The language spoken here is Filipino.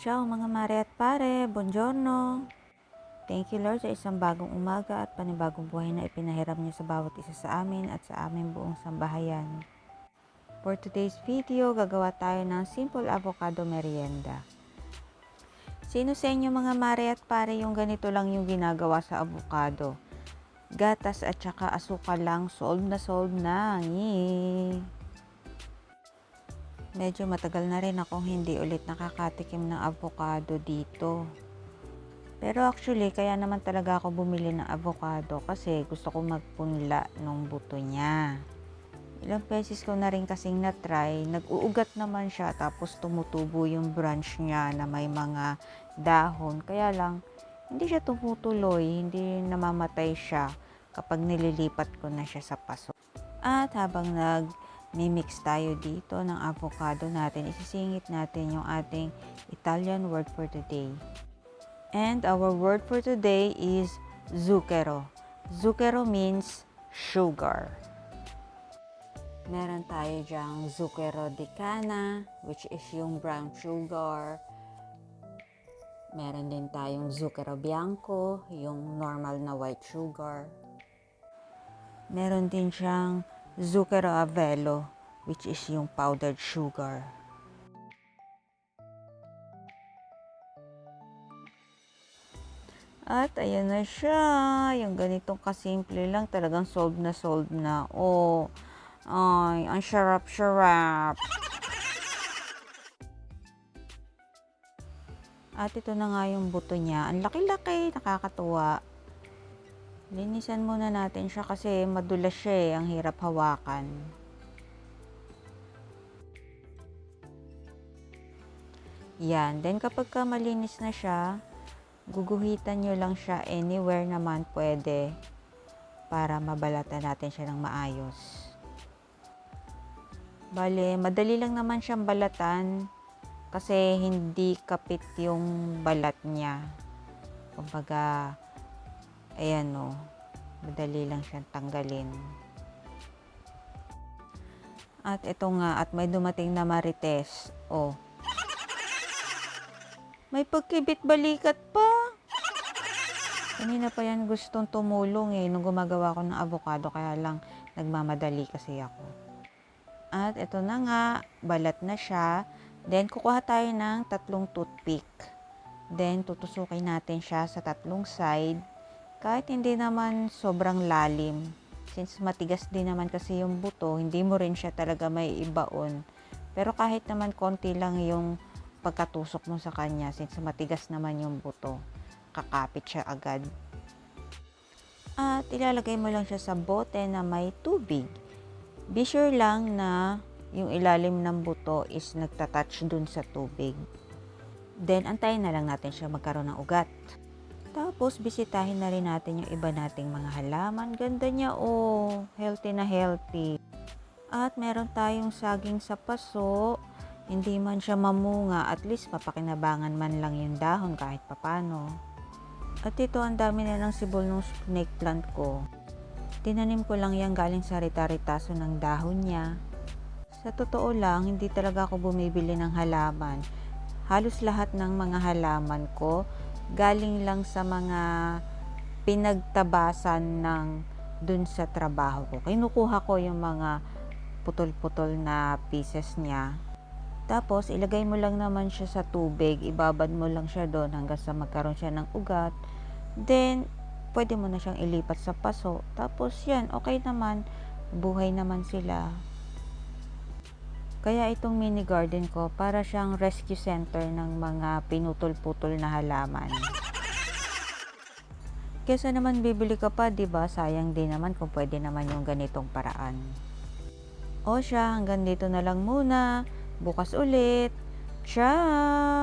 Ciao mga mare at pare, buongiorno. Thank you Lord sa isang bagong umaga at panibagong buhay na ipinahiram niyo sa bawat isa sa amin at sa aming buong sambahayan. For today's video, gagawa tayo ng simple avocado merienda. Sino sa inyo mga mare at pare yung ganito lang yung ginagawa sa avocado? Gatas at saka asukal lang, solve na solve na. Yay! Medyo matagal na rin akong hindi ulit nakakatikim ng avocado dito. Pero actually, kaya naman talaga ako bumili ng avocado kasi gusto ko magpunla ng buto niya. Ilang beses ko na rin kasing na-try, nag-uugat naman siya tapos tumutubo yung branch niya na may mga dahon. Kaya lang, hindi siya tumutuloy, hindi namamatay siya kapag nililipat ko na siya sa paso. At habang nag mimix tayo dito ng avocado natin, isisingit natin yung ating Italian word for today. And our word for today is zucchero. Zucchero means sugar. Meron tayo dyang zucchero di cana, which is yung brown sugar. Meron din tayong zucchero bianco, yung normal na white sugar. Meron din siyang zucchero avelo, which is yung powdered sugar. At ayan na siya. Yung ganitong kasimple lang, talagang solve na solve na. Oh, ay, ang sarap-sarap. At ito na nga yung buto niya. Ang laki-laki, nakakatuwa. Linisan muna natin siya kasi madulas siya eh. Ang hirap hawakan. Yan. Then kapag ka malinis na siya, guguhitan nyo lang siya anywhere naman pwede para mabalatan natin siya ng maayos. Bale, madali lang naman siyang balatan kasi hindi kapit yung balat niya. Kumbaga, ayan o, madali lang siyang tanggalin. At ito nga, at may dumating na marites. Oh. May pagkibit balikat pa. Kanina pa yan gustong tumulong eh, nung gumagawa ko ng avocado, kaya lang nagmamadali kasi ako. At ito na nga, balat na siya. Then, kukuha tayo ng tatlong toothpick. Then, tutusukin natin siya sa tatlong side. Kahit hindi naman sobrang lalim. Since matigas din naman kasi yung buto, hindi mo rin siya talaga may ibaon. Pero kahit naman konti lang yung pagkatusok mo sa kanya, since matigas naman yung buto, kakapit siya agad. At ilalagay mo lang siya sa bote na may tubig. Be sure lang na yung ilalim ng buto is nagtatouch dun sa tubig. Then, antayin na lang natin siya magkaroon ng ugat. Tapos, bisitahin na rin natin yung iba nating mga halaman. Ganda niya, oh. Healthy na healthy. At meron tayong saging sa paso. Hindi man siya mamunga, at least mapakinabangan man lang yung dahon kahit papano. At ito, ang dami na ng sibol ng snake plant ko. Tinanim ko lang yan galing sa rita-ritaso ng dahon niya. Sa totoo lang, hindi talaga ako bumibili ng halaman. Halos lahat ng mga halaman ko galing lang sa mga pinagtabasan ng dun sa trabaho ko. Kinukuha ko yung mga putol-putol na pieces niya. Tapos, ilagay mo lang naman siya sa tubig. Ibabad mo lang siya doon hanggang sa magkaroon siya ng ugat. Then, pwede mo na siyang ilipat sa paso. Tapos, yan, okay naman. Buhay naman sila. Kaya itong mini garden ko, para siyang rescue center ng mga pinutol-putol na halaman. Kesa naman bibili ka pa, 'di ba? Sayang din naman kung pwede naman yung ganitong paraan. O siya, hanggang dito na lang muna. Bukas ulit. Ciao!